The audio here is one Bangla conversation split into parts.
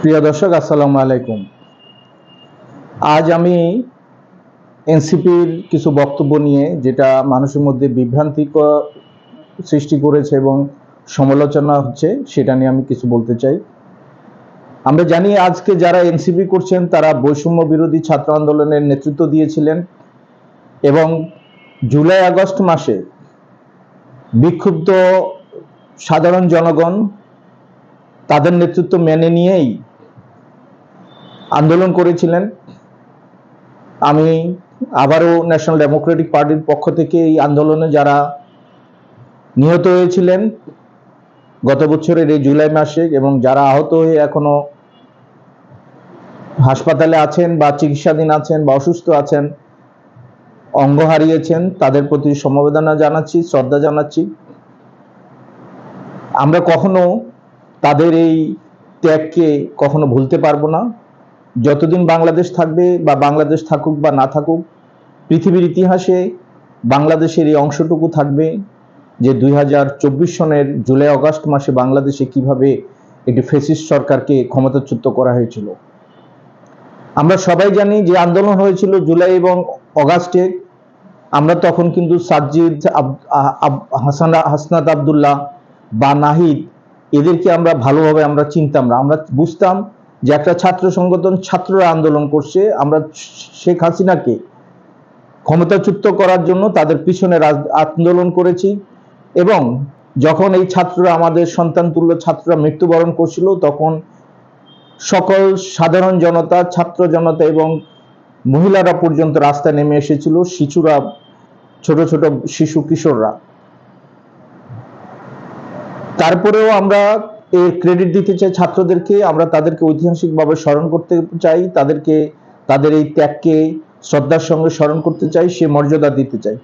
প্রিয় দর্শক, আসসালামু আলাইকুম। আজ আমি এনসিপির কিছু বক্তব্য নিয়ে, যেটা মানুষের মধ্যে বিভ্রান্তি সৃষ্টি করেছে এবং সমালোচনা হচ্ছে, সেটা নিয়ে আমি কিছু বলতে চাই। আমরা জানি আজকে যারা এনসিপি করছেন, তারা বৈষম্য বিরোধী ছাত্র আন্দোলনের নেতৃত্ব দিয়েছিলেন এবং জুলাই আগস্ট মাসে বিক্ষুব্ধ সাধারণ জনগণ তাদের নেতৃত্ব মেনে নিয়েই আন্দোলন করেছিলেন। আমি আবারও ন্যাশনাল ডেমোক্রেটিক পার্টির পক্ষ থেকে এই আন্দোলনে যারা নিহত হয়েছিলেন, গত বছরের এই জুলাই মাসে এবং যারা আহত হয়ে এখনও হাসপাতালে আছেন বা চিকিৎসাধীন আছেন বা অসুস্থ আছেন, অঙ্গ হারিয়েছেন, তাদের প্রতি সমবেদনা জানাচ্ছি, শ্রদ্ধা জানাচ্ছি। আমরা কখনো তাদের এই ত্যাগকে কখনো ভুলতে পারব না। যতদিন বাংলাদেশ থাকবে বা বাংলাদেশ থাকুক বা না থাকুক, পৃথিবীর ইতিহাসে বাংলাদেশের এই অংশটুকু থাকবে যে দুই সনের জুলাই অগাস্ট মাসে বাংলাদেশে কীভাবে একটি ফেসিস্ট সরকারকে ক্ষমতাচ্যুত করা হয়েছিল। আমরা সবাই জানি যে আন্দোলন হয়েছিল জুলাই এবং অগাস্টে। আমরা তখন কিন্তু আ- হাসান হাসনাত আবদুল্লাহ বা নাহিদ, এদেরকে আমরা ভালোভাবে আমরা চিনতাম না। আমরা বুঝতাম যে একটা ছাত্র সংগঠন ছাত্ররা আন্দোলন করছে, আমরা শেখ হাসিনাকে ক্ষমতাচ্যুত করার জন্য তাদের পিছনে আন্দোলন করেছি এবং যখন এই ছাত্ররা, আমাদের সন্তান তুল্য ছাত্ররা মৃত্যুবরণ করছিল, তখন সকল সাধারণ জনতা, ছাত্র জনতা এবং মহিলারা পর্যন্ত রাস্তায় নেমে এসেছিল, শিশুরা, ছোট ছোট শিশু কিশোররা। তারপরেও আমরা এর ক্রেডিট দিতে চাই ছাত্রদেরকে, আমরা তাদেরকে ঐতিহাসিকভাবে স্মরণ করতে চাই, তাদেরকে, তাদের এই ত্যাগকে, শ্রদ্ধার সঙ্গে স্মরণ করতে চাই, সে মর্যাদা দিতে চাই।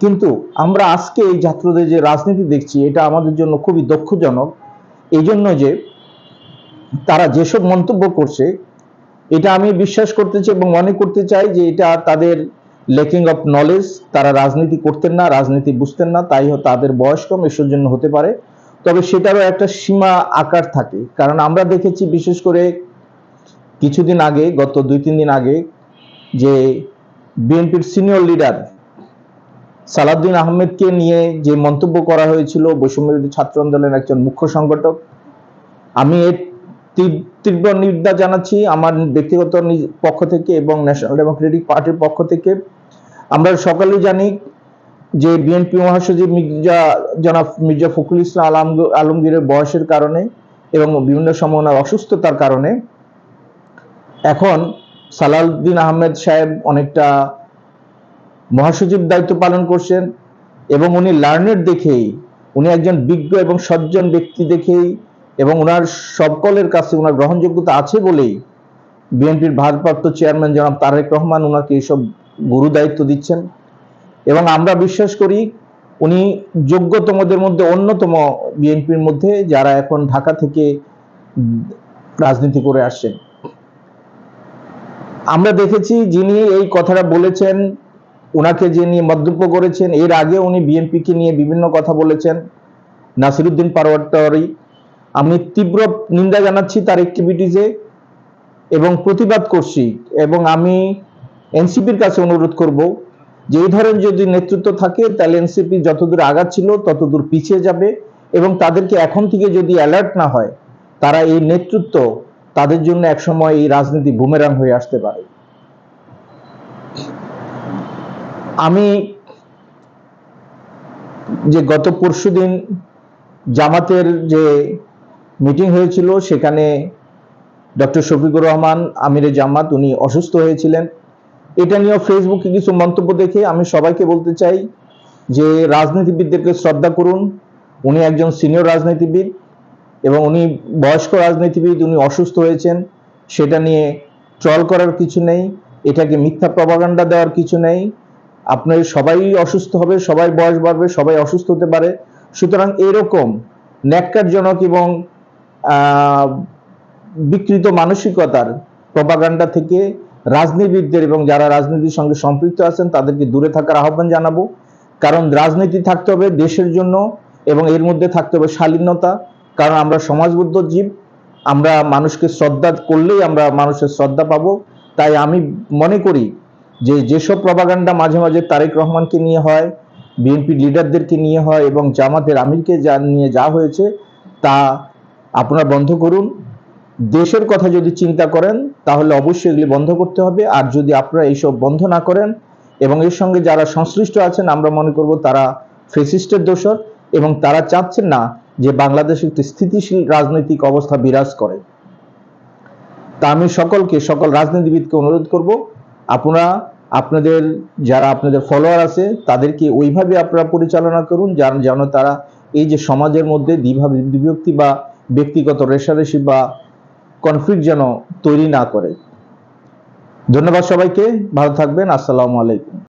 কিন্তু আমরা আজকে এই ছাত্রদের যে রাজনীতি দেখছি, এটা আমাদের জন্য খুবই দুঃখজনক। এই জন্য যে তারা যেসব মন্তব্য করছে, এটা আমি বিশ্বাস করতে চাই এবং মনে করতে চাই যে এটা তাদের লেকিং অফ নলেজ তারা রাজনীতি করতেন না, রাজনীতি বুঝতেন না, তাই তাদের বয়স কম, এসব জন্য হতে পারে। তবে সেটারও একটা সীমা আকার থাকে। কারণ আমরা দেখেছি বিশেষ করে কিছুদিন আগে, গত দুই, তিন দিন আগে, যে বিএনপির সিনিয়র লিডার সালাউদ্দিন আহমেদকে নিয়ে যে মন্তব্য করা হয়েছিল বৈষম্যবিরোধী ছাত্র আন্দোলনের একজন মুখ্য সংগঠক, আমি এর তীব্র নিন্দা জানাচ্ছি আমার ব্যক্তিগত পক্ষ থেকে এবং ন্যাশনাল ডেমোক্রেটিক পার্টির পক্ষ থেকে। আমরা সকালেই জানি যে বিএনপি মহাসচিব মির্জা জনাব মির্জা ফখরুল ইসলাম আলম আলমগীরের বয়সের কারণে এবং বিভিন্ন সময় ওনার অসুস্থতার কারণে এখন সালাউদ্দিন আহমেদ সাহেব অনেকটা মহাসচিব দায়িত্ব পালন করছেন এবং উনি লার্নের দেখেই, উনি একজন বিজ্ঞ এবং সজ্জন ব্যক্তি দেখেই এবং ওনার সকলের কাছে ওনার গ্রহণযোগ্যতা আছে বলেই বিএনপির ভারপ্রাপ্ত চেয়ারম্যান জনাব তারেক রহমান ওনাকে এইসব গুরু দায়িত্ব দিচ্ছেন। এবং আমরা বিশ্বাস করি উনি যোগ্যতমদের মধ্যে অন্যতম বিএনপির মধ্যে যারা এখন ঢাকা থেকে রাজনীতি করে আসছেন। আমরা দেখেছি যিনি এই কথাটা বলেছেন ওনাকে যিনি মন্তব্য করেছেন, এর আগে উনি বিএনপিকে নিয়ে বিভিন্ন কথা বলেছেন। নাসিরুদ্দিন পারওয়ারি, আমি তীব্র নিন্দা জানাচ্ছি তার অ্যাক্টিভিটিসে এবং প্রতিবাদ করছি এবং আমি এনসিপির কাছে অনুরোধ করব যে এই ধরনের যদি নেতৃত্ব থাকে, তাহলে এনসিপি যতদূর আগাচ্ছিল, ততদূর পিছিয়ে যাবে এবং তাদেরকে এখন থেকে যদি অ্যালার্ট না হয়, তারা এই নেতৃত্ব তাদের জন্য একসময় এই রাজনীতি বুমেরাং হয়ে আসতে পারে। আমি যে গত পরশুদিন জামাতের যে মিটিং হয়েছিল, সেখানে ডক্টর শফিকুর রহমান, আমিরে জামাত, উনি অসুস্থ হয়েছিলেন। এটা নিয়েও ফেসবুকে কিছু মন্তব্য দেখে আমি সবাইকে বলতে চাই যে রাজনীতিবিদদেরকে শ্রদ্ধা করুন। উনি একজন সিনিয়র রাজনীতিবিদ এবং উনি বয়স্ক রাজনীতিবিদ, উনি অসুস্থ হয়েছেন। সেটা নিয়ে ট্রল করার কিছু নেই। এটাকে মিথ্যা প্রপাগান্ডা দেওয়ার কিছু নেই। আপনার সবাই অসুস্থ হবে, সবাই বয়স বাড়বে, সবাই অসুস্থ হতে পারে। সুতরাং এরকম ন্যাক্কারজনক এবং বিকৃত মানসিকতার প্রপাগান্ডা থেকে রাজনীতিবিদদের এবং যারা রাজনীতির সঙ্গে সম্পৃক্ত আছেন, তাদেরকে দূরে থাকার আহ্বান জানাব। কারণ রাজনীতি থাকতে হবে দেশের জন্য এবং এর মধ্যে থাকতে হবে শালীনতা। কারণ আমরা সমাজবদ্ধ জীব, আমরা মানুষকে শ্রদ্ধা করলেই আমরা মানুষের শ্রদ্ধা পাবো। তাই আমি মনে করি যে যেসব প্রপাগান্ডা মাঝে মাঝে তারেক রহমানকে নিয়ে হয় বিএনপি লিডারদেরকে নিয়ে হয় এবং জামাতের আমিরকে যা নিয়ে যা হয়েছে, তা আপনারা বন্ধ করুন। দেশের কথা যদি চিন্তা করেন, তাহলে অবশ্যই এগুলি বন্ধ করতে হবে। আর যদি আপনারা এইসব বন্ধ না করেন এবং এর সঙ্গে যারা সংশ্লিষ্ট আছেন, আমরা মনে করব তারা ফেসিস্টের দোষর এবং তারা চাচ্ছেন না যে বাংলাদেশে একটি স্থিতিশীল রাজনৈতিক অবস্থা বিরাজ করে। তা আমি সকলকে, সকল রাজনীতিবিদকে অনুরোধ করব, আপনারা, আপনাদের যারা আপনাদের ফলোয়ার আছে, তাদেরকে ওইভাবে আপনারা পরিচালনা করুন যেন যেন তারা এই যে সমাজের মধ্যে দ্বিভা বিভক্তি বা ব্যক্তিগত রেশারেশি বা কনফ্লিক্ট যেন তৈরি না করে। ধন্যবাদ সবাইকে ভালো থাকবেন আসসালামু আলাইকুম।